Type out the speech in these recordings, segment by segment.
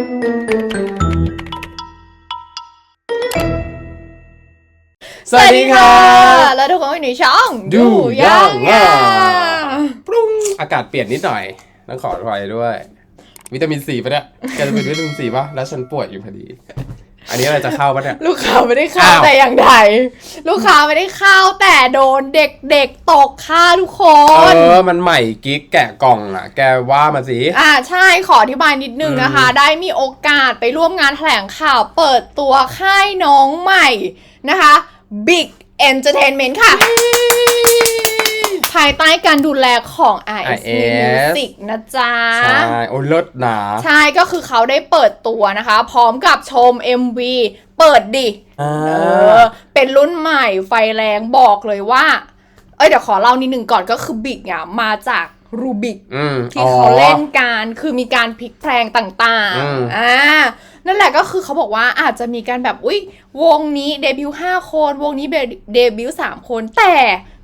สวัสดีค่ะ แล้วทุกคนอยู่ในช่อง ดูยังอะอะปรุงอากาศเปลี่ยนนิดหน่อย ต้องขออภัยด้วย วิตามินซีปะเนี่ยแกจะเป็นวิตามินซีปะแล้วฉันป่วยอยู่พอดี อันนี้อะไรจะเข้าปะเนี่ย ลูกค้าไม่ได้เข้าอ้าว แต่อย่างใดลูกค้าไม่ได้เข้าแต่โดนเด็กๆตกค่าทุกคเอน อ มันใหม่กิ๊กแกะกล่องอะ แกว่ามาสิ อ่าใช่ขออธิบายนิดนึงนะคะ ได้มีโอกาสไปร่วมงานแถลงข่าวเปิดตัวค่ายน้องใหม่นะคะ Big Entertainment ค่ะ ภายใต้การดูแลของ RS Music นะจ๊ะ ใช่โอ้เลิศหนาใช่ก็คือเขาได้เปิดตัวนะคะ พร้อมกับชม MV เปิดดิอ่าเออเป็นรุ่นใหม่ไฟแรงบอกเลยว่า เอ้ยเดี๋ยวขอเล่านิดหนึ่งก่อนก็คือบิกอะมาจากรูบิกอืมที่เขาเล่นการคือมีการพลิกแพลงต่างอืมๆอ่านั่นแหละก็คือเขาบอกว่าอาจจะมีการแบบ อุ้ยวงนี้เดบิวต์5คน วงนี้เดบิวต์3คน แต่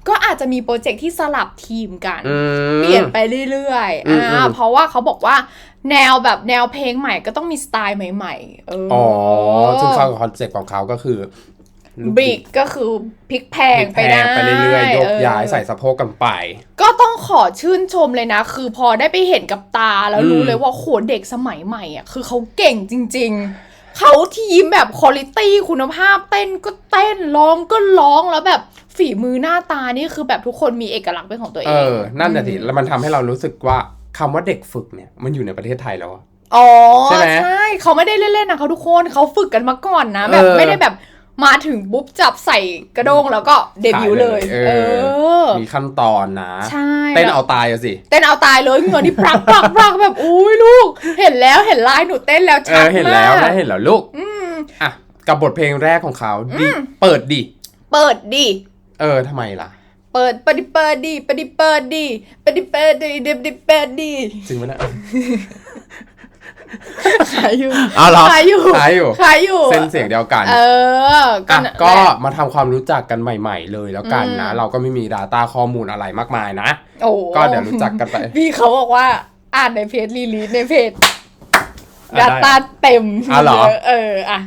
ก็อาจจะมีโปรเจกต์ที่สลับทีมกันอืมเปลี่ยนไปเรื่อยๆอืมอ่าอืมเพราะว่าเขาบอกว่าแนวแบบแนวเพลงใหม่ก็ต้องมีสไตล์ใหม่ๆเอออ๋อ๋อซึ่งเข้ากับคอนเซ็ปต์ของเขาก็คือบิกก็คือพลิกแพลงไปแพได้งไปเรื่อยๆยกย้ายเออใส่สะโพกกันไป ก็ต้องขอชื่นชมเลยนะ คือพอได้ไปเห็นกับตาแล้วอืมรู้เลยว่าโหเด็กสมัยใหม่อะคือเขาเก่งจริง ๆ เขาทีมแบบคุณภาพคุณภาพเต้นก็เต้นร้องก็ร้องแล้วแบบ ฝีมือหน้าตานี่คือแบบทุกคนมีเอกลักษณ์เป็นของตัวเอเองอนั่นน่ะสิแล้วมันทำให้เรารู้สึกว่าคำว่าเด็กฝึกเนี่ยมันอยู่ในประเทศไทยแล้วอะ อ๋อใช่ไหมใช่เขาไม่ได้เล่นๆนะเขาทุกคนเขาฝึกกันมาก่อนนะ แบบเออ ไม่ได้แบบมาถึงปุ๊บจับใส่กระด้งแล้วก็เดบิวต์เลย เอเออ อ มีขั้นตอนนะ ใช่เต้นเอาตายอะสิ เต้นเอาตายเลยเงินที่พรักพรักพรักแบบอุ้ยลูก เห็นแล้วเห็นลายหนูเต้นแล้วเอชัดอเห็นแล้วมากนะเห็นแล้วลูก อะ กับบทเพลงแรกของเขาดิเปิดดิ เปิดดิ เออทำไมล่ะ เปิดปฏิเปิดดิปฏิเปิดดิปฏิเปิดดิปฏิเปิดดิจริงไหมนะขายอยู่อ้าวเหรอขายอยู่ขายอยู่ขายอยู่ เส้นเสียงเดียวกัน เอออะนั่นก็แหละมาทำความรู้จักกันใหม่ ๆ เลยแล้วกันนะ เราก็ไม่มี Data ข้อมูลอะไรมากมายนะโอ้ก็เดี๋ยวรู้จักกันไปพี่เขาบอกว่าอ่านในเพจรีลีสในเพจอะดัตตาเต็มอะเหรอเอออะ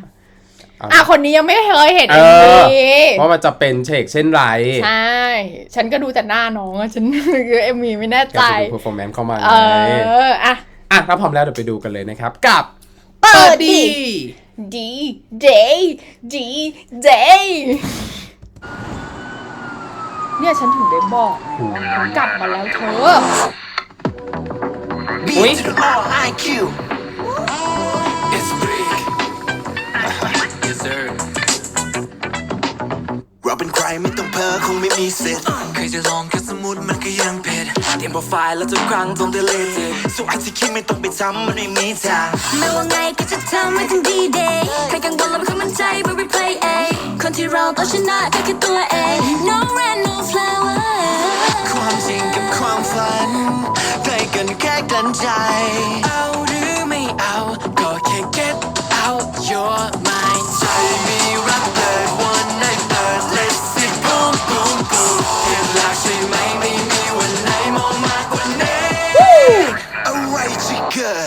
อะอะคนนี้ยังไม่เคยเห็นเอเอ็มอวีว่ามันจะเป็นเชกเช่นไร ใช่ ฉันก็ดูแต่หน้าน้องอะฉันคือเอ็มวีไม่แน่แกใจจะดู performance เข้ามาเอไงออะอะถ้าพร้อมแล้วเดี๋ยวไปดูกันเลยนะครับ กับเปิดดิดี D Day D Day เนี่ยฉันถึงได้บอกไงว่าเขากลับมาแล้วเธอ B Oi. to the R IQ. It's big. yes sir. เราเป็นใครไม่ต้องเพ้อคงไม่มีสิทธิ์เคยจะลองแค่สมมติมันก็ยังเผ็ดเตรียมโปรไฟล์แล้วทุกครั้งต้อง delete it ส่วนไอที่คิดไม่ต้องไปจำมันไม่มีทางไม่ว่าไงก็จะทำให้ถึงดีเดย์ใครกังวลแล้วไม่เคยมั่นใจ but we play A คนที่เราต้องชนะก็แค่ตัวเอง no red no flower ความจริงกับความฝันใกล้กันแค่กลั้นใจ เอาหรือไม่เอา ก็แค่ get out your mind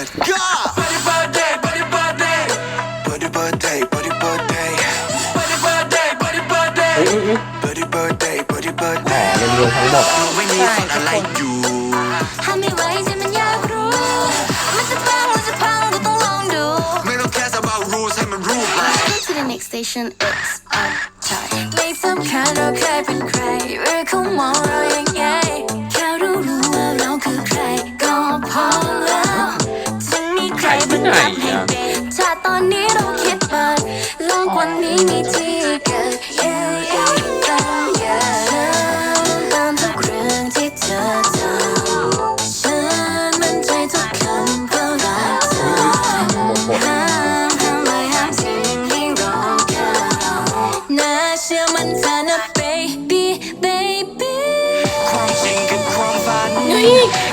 เกิดก็ Body birthday body birthday body birthday body birthday body birthday body birthday อุ๊ยอุ๊ยอุ๊ย body birthday body อ๋อ birthday รวมๆทั้งหมดไม่มีฝันอะไรอยู่ห้ามไม่ไหวใจมันอยากรู้มันจะปังหรือจะพังก็ต้องลองดู ไม่ต้องแค่ about rules ให้มันรูปเลย Go to the next station it's our time ไม่สำคัญเราเคยเป็นใครหรือเขามองเรายัง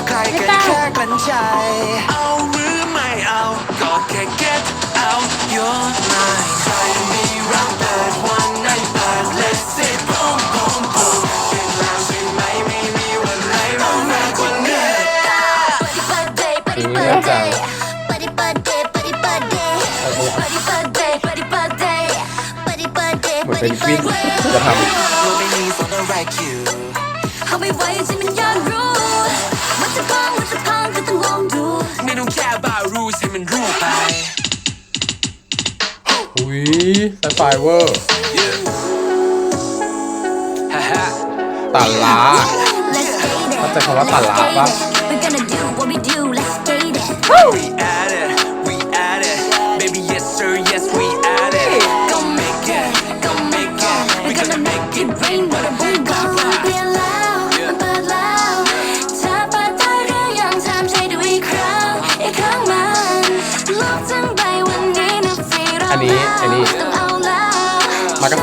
ใครกันแค่กลั้นใจ เอาหรือไม่เอา ก็แค่ get out your mind rules ให้มันรู้ไปำอุ้ยไซไฟเวอร์ฮ่าฮ่าตัดล้า Let's get it เข้าใจคำว่าตัดล้าปะ ไ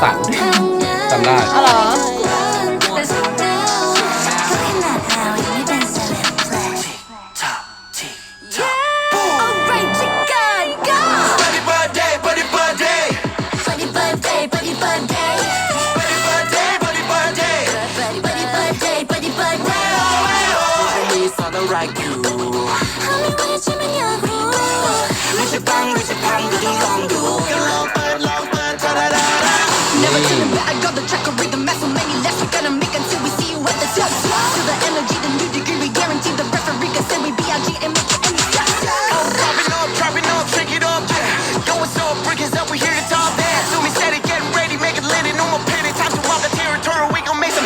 ม่ไว้ที่มันอยากรู้ไม่ใช่ปังไม่ใช่พังก็ต้องลองดู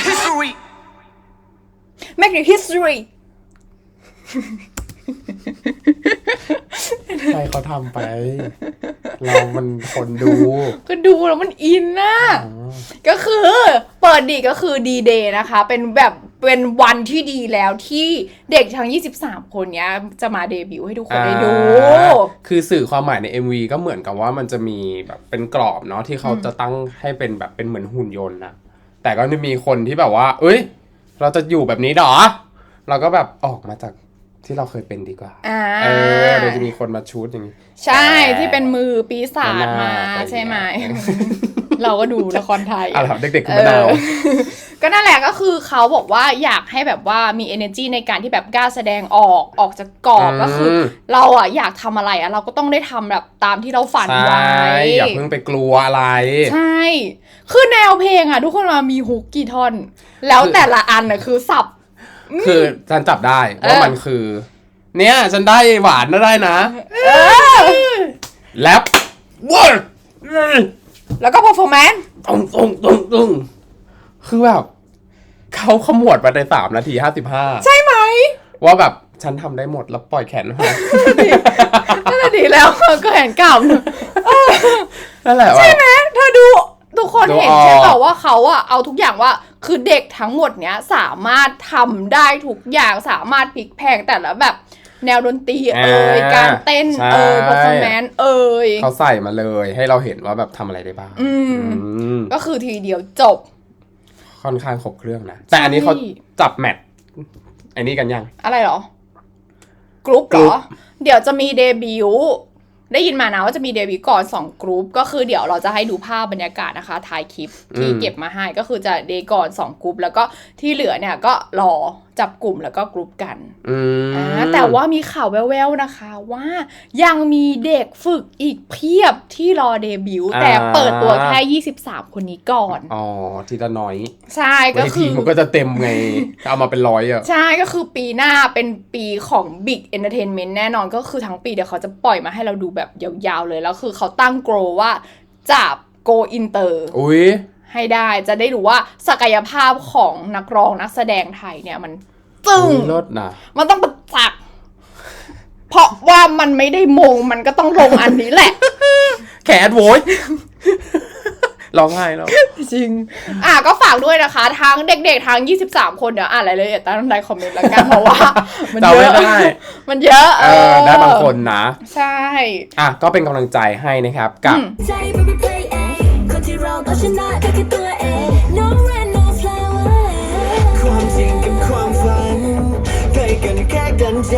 history. make it history ใครเขาทำไป เรามันคนดู ก็ดูแล้วมันอินนะก็คือเปิดดีก็คือดีเดย์นะคะ เป็นแบบเป็นวันที่ดีแล้วที่เด็กทั้ง 23 คนเนี้ย จะมาเดบิวต์ให้ทุกคนได้ดูอ่าคือสื่อความหมายใน MV ก็เหมือนกับว่ามันจะมีแบบเป็นกรอบเนาะที่เขาจะตั้งให้เป็นแบบเป็นเหมือนหุ่นยนต์นะแต่ก็จะมีคนที่แบบว่า เอ้ย เราจะอยู่แบบนี้เหรอ เราก็แบบออกมาจาก ที่เราเคยเป็นดีกว่าอ่าเออเดี๋ยวจะมีคนมาชูดอย่างนี้ ใช่ที่เป็นมือปีศาจมามะนาวอะไรอย่างเงี้ยใช่ไหม เราก็ดูละครไทยอะครับเด็กๆคือมะนาวเออก็นั่นแหละก็คือเขาบอกว่าอยากให้แบบว่ามี energy ในการที่แบบกล้าแสดงออกออกจากกรอบอืมก็คือ เราอะอยากทำอะไรอะเราก็ต้องได้ทำแบบตามที่เราฝันใช่ไว้อย่าเพิ่งไปกลัวอะไร ใช่ คือแนวเพลงอะ ทุกคนมามีฮุกกี่ท่อน แล้วแต่ละอันอะคือสับ คือฉันจับได้ว่าเออมันคือ เนี่ยฉันได้หวานน่าได้นะแลปเวิร์ดแล้วก็ performance ตุ้งตุ้งตุ้งตุ้งคือแบบเขาขมวดมาในสามนาทีห้าสิบห้าใช่ไหม ว่าแบบฉันทำได้หมดแล้วปล่อยแขนมานั่นแหละดีแล้วก็เห็นกล่าวนั่นแหละว่าใช่ไหมเธอดู ทุกคนดูเห็นออกใช่เปล่าว่าเขาอะเอาทุกอย่างว่าคือเด็กทั้งหมดเนี้ยสามารถทำได้ทุกอย่างสามารถพลิกแพลงแต่ละแบบแนวดนตรีเอ่ยการเต้นเอ่ย performance เอ่ยเขาใส่มาเลยให้เราเห็นว่าแบบทำอะไรได้บ้างอืมอืมก็คือทีเดียวจบ ค่อนข้างครบเครื่องนะ แต่อันนี้เขาใช่จับแมทอันนี้กันยัง อะไรเหรอ กรุ๊ปเหรกรุ๊อปเดี๋ยวจะมีเดบิวต์ ได้ยินมานะว่าจะมีเดบิวต์ก่อน2กรุ๊ปก็คือเดี๋ยวเราจะให้ดูภาพบรรยากาศนะคะถ่ายคลิปที่เก็บมาให้ก็คือจะเดย์ก่อน2กรุ๊ปแล้วก็ที่เหลือเนี่ยก็รอจับกลุ่มแล้วก็กรุ๊ปกันอืมอ่าแต่ว่ามีข่าวแว่วๆนะคะว่ายังมีเด็กฝึกอีกเพียบที่รอเดบิวต์แต่เปิดตัวแค่ 23 คนนี้ก่อน อ๋อ ทีละน้อย ใช่ก็เวคืทีอมันก็จะเต็มไง เอามาเป็นร้อยอะ ใช่ก็คือปีหน้าเป็นปีของ Big Entertainment แน่นอนก็คือทั้งปีเดี๋ยวเขาจะปล่อยมาให้เราดูแบบยาวๆเลย แล้วคือเขาตั้งโกลว่าจะโกอินเตอร์อุ้ย ให้ได้ จะได้รู้ว่าศักยภาพของนักร้องนักแสดงไทยเนี่ยมันจึ้งเลิศนะมันต้องประจักษ์เพราะว่ามันไม่ได้มงมันก็ต้องลงอันนี้แหละ แขนโวยร้องไห้แล้ว จริง อะก็ฝากด้วยนะคะ ทั้งเด็กๆ ทั้ง 23 คนเดี๋ยวอ่านรายละเอียดใต้ในคอมเมนต์แล้วกันเพราะว่า มันเยอะจำไม่ได้มันเยอะเออได้บางคนนะ ใช่ อะก็เป็นกำลังใจให้นะครับ กับ ชนะก็คือตัวเอง no rain no flower ความจริงกับความฝันใกล้กันแค่กันใจ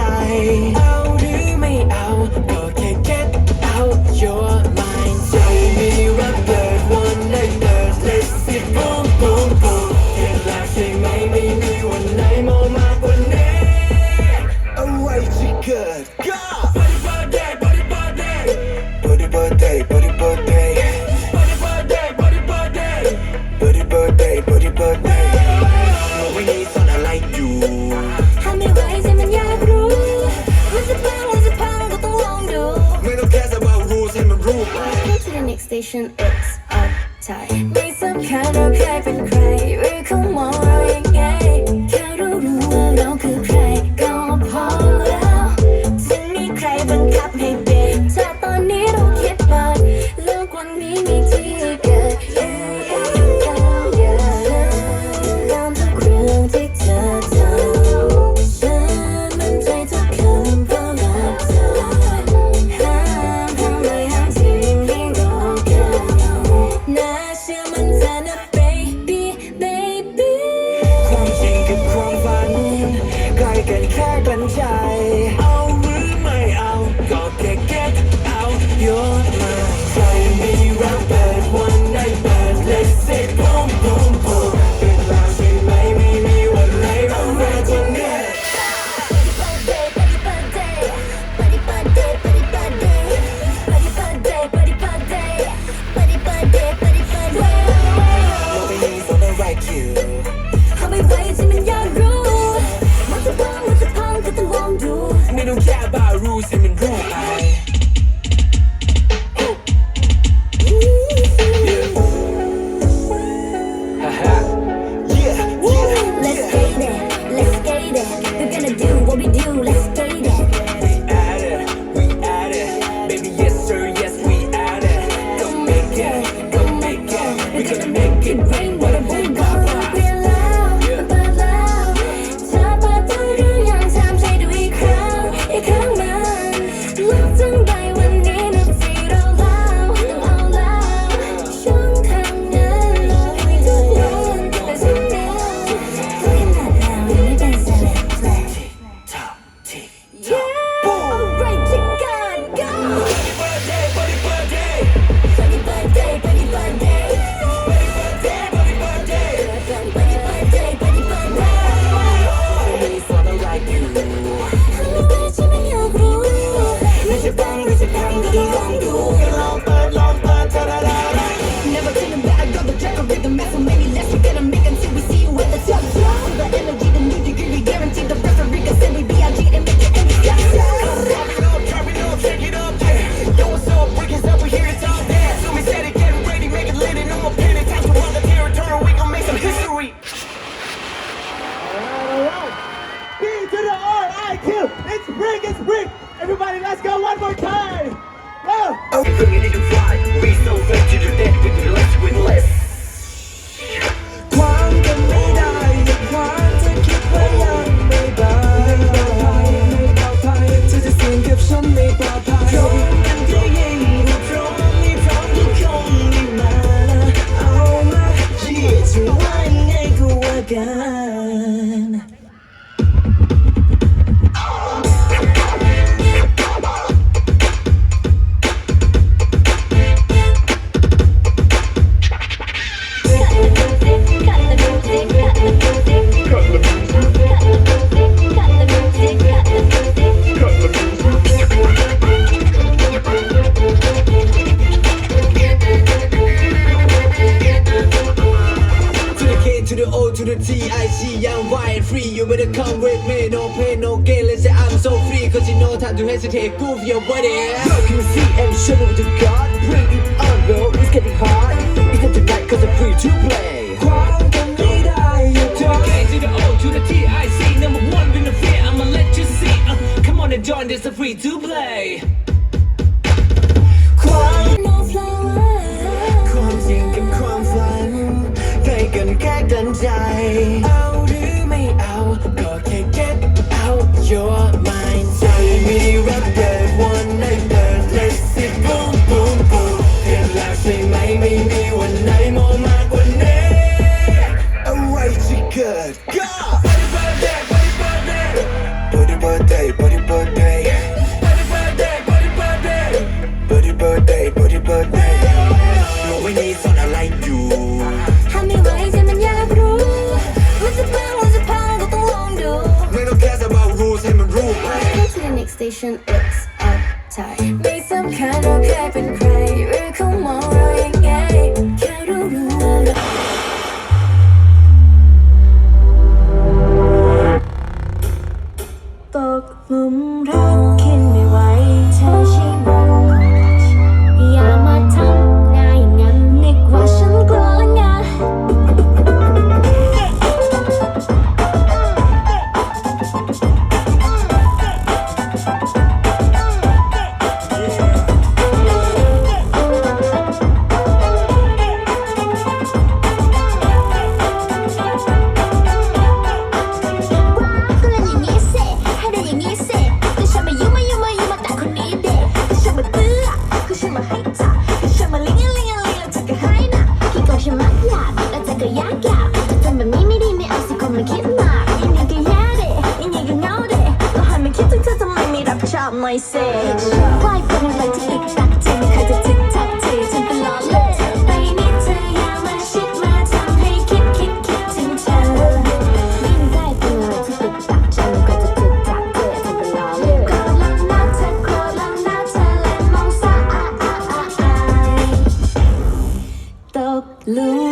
child. time to hesitate, move your body. Broken see and show me what you got. Bring it on, yo, it's getting hot. It's not tonight, cause I'm free to play. you don't. To the O to the T, I C. Number one, fear, I'ma let you see. Uh, come on and join, this is free to play. รู้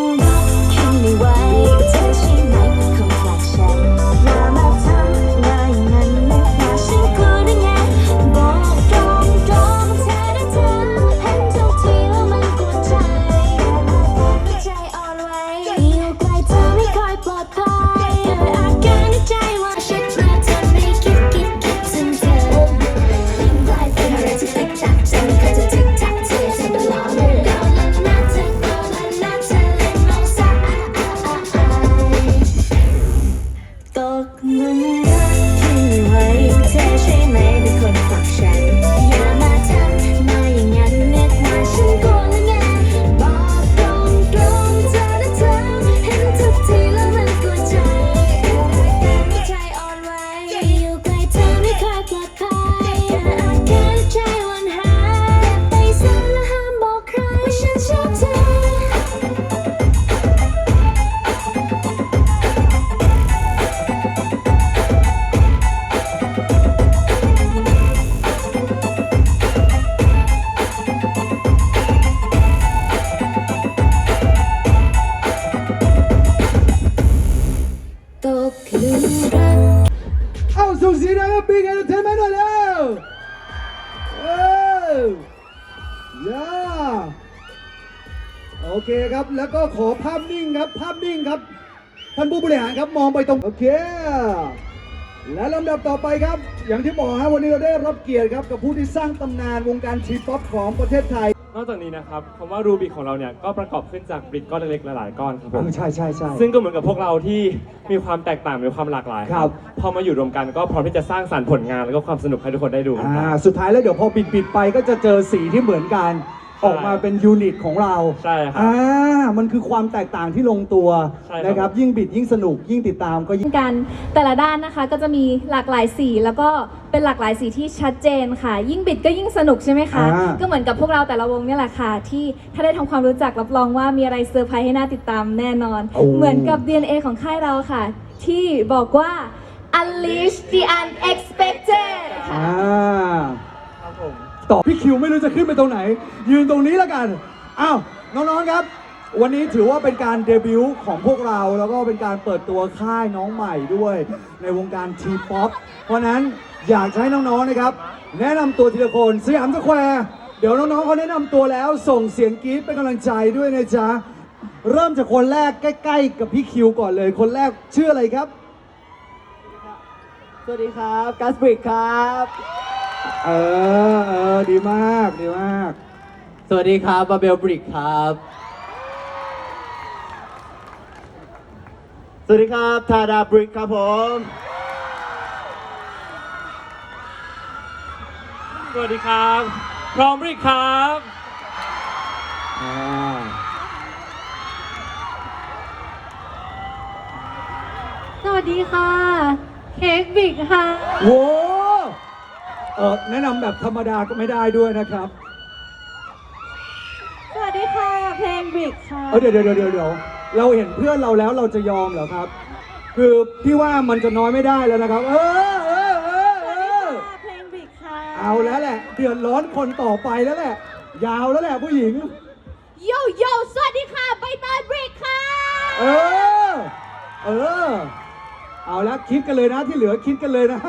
โอเคครับ แล้วก็ขอภาพนิ่งครับ ภาพนิ่งครับ ท่านผู้บริหารครับมองไปตรง โอเค และลำดับต่อไปครับ อย่างที่บอกฮะวันนี้เราได้รับเกียรติครับกับผู้ที่สร้างตำนานวงการทีป๊อปของประเทศไทย นอกจากนี้นะครับคำว่ารูบิกของเราเนี่ยก็ประกอบขึ้นจากบริกก้อนเล็กๆหลายๆก้อนครับผมใช่ใช่ใช่ ซึ่งก็เหมือนกับพวกเราที่มีความแตกต่างมีความหลากหลายครับ พอมาอยู่รวมกันก็พร้อมที่จะสร้างสรรค์ผลงานแล้วก็ความสนุกให้ทุกคนได้ดูกันคอ่ารับ สุดท้ายแล้วเดี๋ยวพอปิดปิดๆไปก็จะเจอสีที่เหมือนกัน ออกมาเป็นยูนิตของเราใช่ครับอ่ามันคือความแตกต่างที่ลงตัวใช่ครับ นะครับ ยิ่งบิดยิ่งสนุกยิ่งติดตามก็ยิ่ง กันแต่ละด้านนะคะก็จะมีหลากหลายสี แล้วก็เป็นหลากหลายสีที่ชัดเจนค่ะ ยิ่งบิดก็ยิ่งสนุกใช่ไหมคะ อ่า ก็เหมือนกับพวกเราแต่ละวงเนี่ยแหละค่ะ ที่ถ้าได้ทำความรู้จักรับรองว่ามีอะไรเซอร์ไพรส์ให้น่าติดตามแน่นอน เหมือนกับ DNA ของค่ายเราค่ะ ที่บอกว่า unleash the unexpected ค่ะ อ่า ต่อ พี่คิวไม่รู้จะขึ้นไปตรงไหน ยืนตรงนี้แล้วกัน อ้าว น้องๆครับ วันนี้ถือว่าเป็นการเดบิวต์ของพวกเรา แล้วก็เป็นการเปิดตัวค่ายน้องใหม่ด้วย ในวงการทีป๊อป เพราะนั้นอยากให้น้องๆนะครับ แนะนำตัวทีละคนสยามสแควร์เดี๋ยวน้องๆเขาแนะนำตัวแล้ว ส่งเสียงกรี๊ดเป็นกำลังใจด้วยนะจ๊ะ เริ่มจากคนแรกใกล้ๆ กับพี่คิวก่อนเลย คนแรกชื่ออะไรครับ สวัสดีครับกัสบริกครับ เออเออดีมากดีมาก สวัสดีครับบาเบลบริกครับ สวัสดีครับ ทาดาบริกครับผม สวัสดีครับ พร้อมบริกครับ อ่าสวัสดีค่ะ เค้กบิกค่ะ โว้ เออแนะนำแบบธรรมดาก็ไม่ได้ด้วยนะครับ สวัสดีค่ะ เพลงบิกค่ะ เออเดี๋ยวเดี๋ยวเดี๋ยวเดี๋ยวเราเห็นเพื่อนเราแล้วเราจะยอมเหรอครับ คือพี่ว่ามันจะน้อยไม่ได้แล้วนะครับ เออเออเออเออเพลงบิกค่ะเอาแล้วแหละ เดือดร้อนคนต่อไปแล้วแหละ ยาวแล้วแหละผู้หญิง โยโย่สวัสดีค่ะ ใบเตยบริกค่ะ เออ เออ เอาแล้วคิดกันเลยนะที่เหลือคิดกันเลยนะ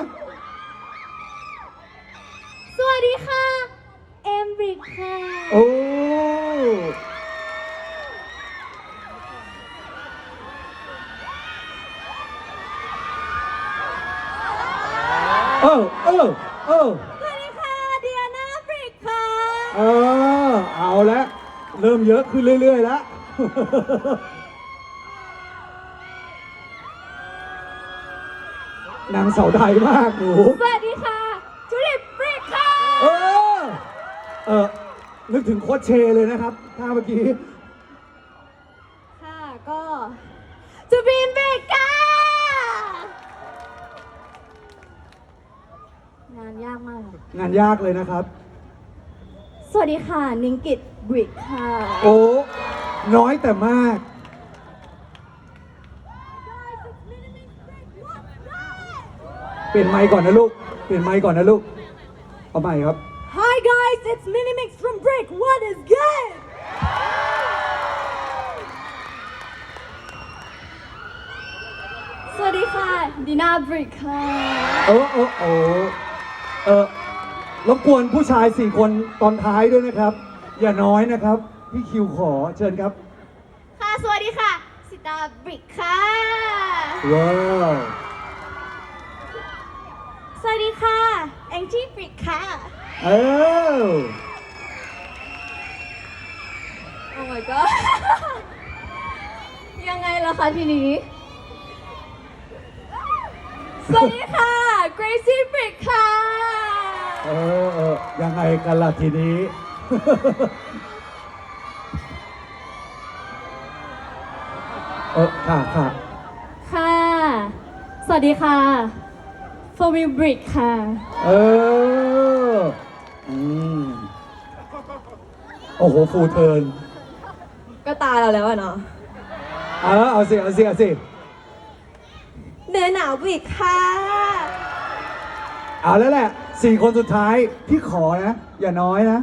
บริกค่ะโอ้เออเออเออสวัสดีค่ะเดียนาบริกค่ะเออเอาละเริ่มเยอะขึ้นเรื่อยๆแล้ว นางเสาไทยมากหนู สวัสดีค่ะ จูดิบริกค่ะ เออ เออนึกถึงโคชเชเลยนะครับท่าเมื่อกี้ ค่ะก็จูบินบริกค่ะงานยากมากค่ะงานยากเลยนะครับ สวัสดีค่ะ นิงกิตบริกค่ะโอ้น้อยแต่มาก เปลี่ยนไมค์ก่อนนะลูก เปลี่ยนไมค์ก่อนนะลูก เอาใหม่ครับ Hi guys it's Minimix from Brick. What is good? Sorry, Dina Brick. เออเออเออเออรบกวนผู้ชายสี่คนตอนท้ายด้วยนะครับ อย่าน้อยนะครับ พี่คิวขอเชิญครับ ค่ะ สวัสดีค่ะ สิตาบริกค่ะ ว้าวสวัสดีค่ะ แองจี้บริกค่ะ เออ โอ้ my god ยังไงล่ะคะทีนี้ สวัสดีค่ะเกรซี่บริกค่ะ เออเออยังไงกันล่ะทีนี้ เออค่ะค่ะค่ะ สวัสดีค่ะโฟมิบริกค่ะ เออ อืมโอ้โหฟูเทิร์นก็ตาเราแล้วอะเนาะเออเอาสิเอาสิเอาสิเนื้อหนาวบริกค่ะเอาแล้วแหละสี่คนสุดท้ายพี่ขอนะ อย่าน้อยนะ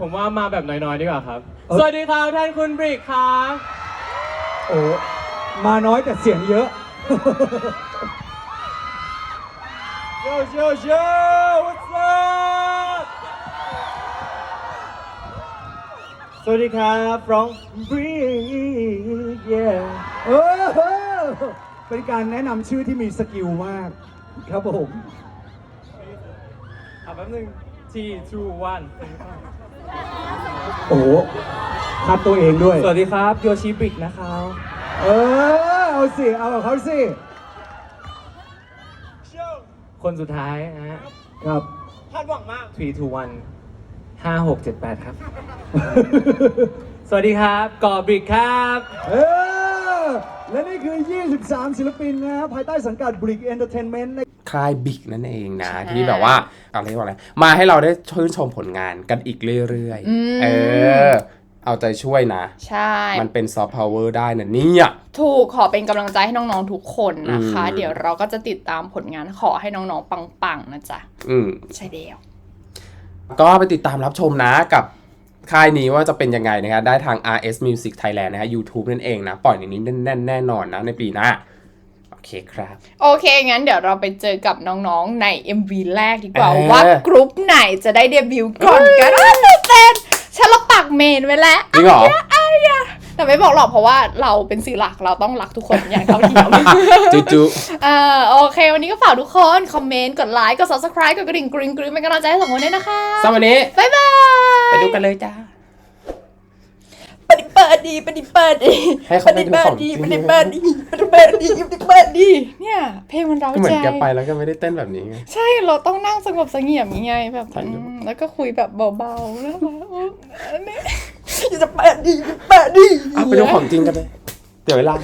ผมว่ามาแบบน้อยๆดีกว่าครับ เอ้ย สวัสดีครับท่านคุณบริกครับ โอ้มาน้อยแต่เสียงเยอะ โยโยโย what's up สวัสดีครับ from Brig yeah เออเป็นการแนะนำชื่อที่มีสกิลมาก ครับผม อะแป๊บนึง T two one โอ้โหคัดตัวเองด้วย สวัสดีครับ โยชิบริกนะครับ เออ เอาสิ เอากับเขาสิ คนสุดท้ายนะฮะครับ three two one ห้าหกเจ็ดแปดครับ สวัสดีครับก่อบริกครับ เออ และนี่คือ 23 ศิลปินนะครับภายใต้สังกัด Brick Entertainment ในคลายบิ๊กนั่นเองนะที่แบบว่าอะไรยกว่าอะไรมาให้เราได้ชื่นชมผลงานกันอีกเรื่อยอืม ๆ เออ เอาใจช่วยนะ ใช่ มันเป็นซอฟต์พาวเวอร์ได้นะเนี่ย ถูกขอเป็นกำลังใจให้น้องๆทุกคนนะคะอืมเดี๋ยวเราก็จะติดตามผลงานขอให้น้องๆ ปังๆ นะจ๊ะ อืมใช่เดียว ก็ไปติดตามรับชมนะกับค่ายนี้ว่าจะเป็นยังไงนะครับได้ทาง RS Music Thailand นะฮะ YouTube นั่นเองนะ ปล่อยในนี้แน่นๆแน่นอนนะในปีหน้าโอเคครับ โอเค งั้นเดี๋ยวเราไปเจอกับน้องๆใน MV แรกดีกว่าเออว่ากรุ๊ปไหนจะได้เดบิวต์ก่อนกันอ้าวตื่นเต้น ฉันเราปักเมนไว้แล้วจริงเหรออายะแต่ไม่บอกหรอกเพราะว่าเราเป็นสื่อหลักเราต้องรักทุกคนอย่างเท่าเทียม จุจุเออโอเค วันนี้ก็ฝากทุกคน คอมเมนต์ กดไลค์ กด subscribe กดกระดิ่งกริ๊งกริ๊งเป็นกำลังใจให้สองคนด้วยนะคะ สำหรับวันนี้ บ๊ายบาย ไปดูกันเลยจ้า ปฏิเปิดดีปฏิเปิดดีให้เขาได้ดูของจริง ปฏิเปิดดีปฏิเปิดดีปฏิเปิดดีเนี่ย เพลงมันเราเหมือใจ นแกไปแล้วก็ไม่ได้เต้นแบบนี้ไง ใช่เราต้องนั่งสงบเสงี่ยมยังไงแบบถ่ายรูป อืมแล้วก็คุยแบบเบาๆแล้วแบบอันนี้อย่าจะเปิดดีเปิดดีเอาไปดูของจริงกันเลย เดี๋ยวเวลา